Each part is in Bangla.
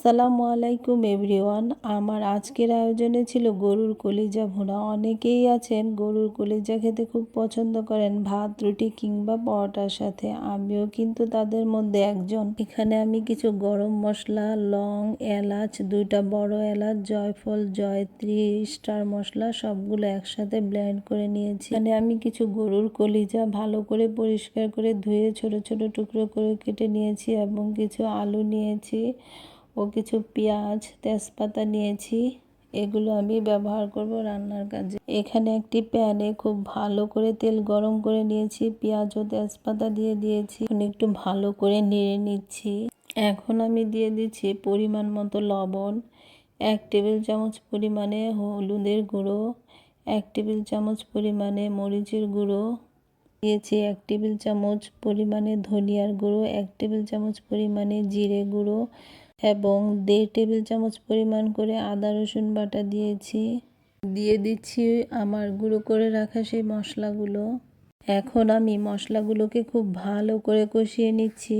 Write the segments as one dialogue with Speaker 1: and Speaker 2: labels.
Speaker 1: আসসালামু আলাইকুম এভরিওয়ান। আমার আজকের আয়োজনে ছিল গরুর কলিজা ভুনা। অনেকেই আছেন গরুর কলিজা খেতে খুব পছন্দ করেন, ভাত, রুটি কিংবা পরোটার সাথে। আমিও কিন্তু তাদের মধ্যে একজন। এখানে আমি কিছু গরম মশলা, লং, এলাচ, দুইটা বড় এলাচ, জয়ফল, জয়ত্রী, স্টার মশলা সবগুলো একসাথে ব্লেন্ড করে নিয়েছি। এখানে আমি কিছু গরুর কলিজা ভালো করে পরিষ্কার করে ধুয়ে ছোট ছোট টুকরো করে কেটে নিয়েছি এবং কিছু আলু নিয়েছি। ও কিছু পেঁয়াজ, তেজপাতা নিয়েছি। এগুলো আমি ব্যবহার করব রান্নার কাজে। এখানে একটি প্যানে খুব ভালো করে তেল গরম করে নিয়েছি, পেঁয়াজ ও তেজপাতা দিয়ে দিয়েছি। একটু ভালো করে নেড়ে নিচ্ছি। এখন আমি দিয়ে দিচ্ছি পরিমাণ মতো লবণ, এক টেবিল চামচ পরিমাণে হলুদের গুঁড়ো, এক টেবিল চামচ পরিমাণে মরিচের গুঁড়ো, দিয়েছি এক টেবিল চামচ পরিমাণে ধনিয়ার গুঁড়ো, এক টেবিল চামচ পরিমাণে জিরে গুঁড়ো এবং দেড় টেবিল চামচ পরিমাণ করে আদা, রসুন বাটা দিয়েছি। দিয়ে দিচ্ছি আমার গুঁড়ো করে রাখা সেই মশলাগুলো। এখন আমি মশলাগুলোকে খুব ভালো করে কষিয়ে নিচ্ছি।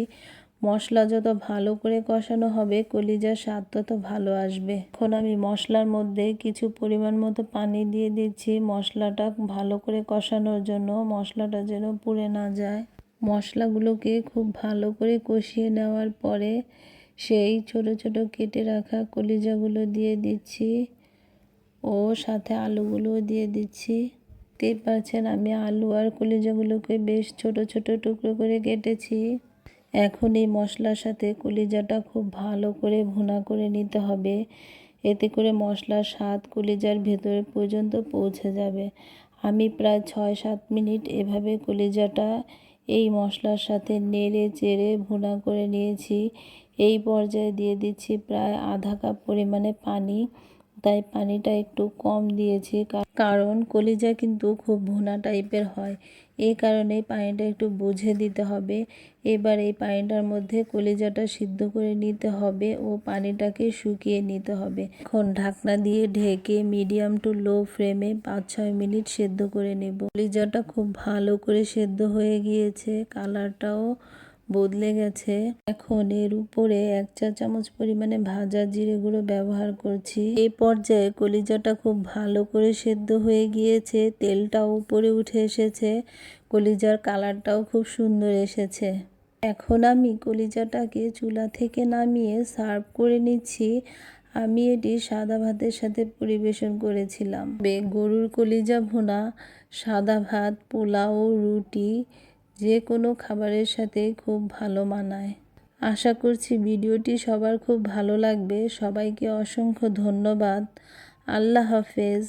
Speaker 1: মশলা যত ভালো করে কষানো হবে, কলিজার স্বাদ তত ভালো আসবে। এখন আমি মশলার মধ্যে কিছু পরিমাণ মতো পানি দিয়ে দিচ্ছি মশলাটা ভালো করে কষানোর জন্য। মশলাটা যেন পুড়ে না যায়। মশলাগুলোকে খুব ভালো করে কষিয়ে নেওয়ার পরে সেই ছোট ছোট কেটে রাখা কলিজাগুলো দিয়ে দিচ্ছি ও সাথে আলুগুলোও দিয়ে দিচ্ছি। দেখতে পাচ্ছেন, আমি আলু আর কলিজাগুলোকে বেশ ছোট ছোট টুকরো করে কেটেছি। এখন এই মশলার সাথে কলিজাটা খুব ভালো করে ভুনা করে নিতে হবে। এতে করে মশলার স্বাদ কলিজার ভেতরে পর্যন্ত পৌঁছে যাবে। আমি প্রায় ছয় সাত মিনিট এভাবে কলিজাটা এই মশলার সাথে নেড়ে চেড়ে ভুনা করে নিয়েছি। এই পর্যায়ে দিয়ে দিচ্ছি প্রায় আধা কাপ পরিমাণে পানি। তাই পানিটা একটু কম দিয়েছি কারণ কলিজা কিন্তু খুব ভুনা টাইপের হয়। এই কারণে পানিটা একটু বুঝে দিতে হবে। এবার এই পানিটার মধ্যে কলিজাটা সিদ্ধ করে নিতে হবে ও পানিটাকে শুকিয়ে নিতে হবে। এখন ঢাকনা দিয়ে ঢেকে মিডিয়াম টু লো ফ্লেমে পাঁচ ছয় মিনিট সেদ্ধ করে নেব। কলিজাটা খুব ভালো করে সেদ্ধ হয়ে গিয়েছে, কালারটাও বদলে গেছে। এখন এর উপরে এক চা চামচ পরিমাণে ভাজা জিরে গুঁড়ো ব্যবহার করছি। এই পর্যায়ে কলিজাটা খুব ভালো করে সেদ্ধ হয়ে গিয়েছে। তেলটাও উপরে উঠে এসেছে। কলিজার কালারটাও খুব সুন্দর এসেছে। এখন আমি কলিজাটাকে চুলা থেকে নামিয়ে সার্ভ করে নিচ্ছি। আমি এটি সাদা ভাতের সাথে পরিবেশন করেছিলাম। গরুর কলিজা ভুনা, সাদা ভাত, পোলাও, রুটি যে কোনো খাবারের সাথে খুব ভালো মানায়। আশা করছি ভিডিওটি সবার খুব ভালো লাগবে। সবাইকে অসংখ্য ধন্যবাদ। আল্লাহ হাফেজ।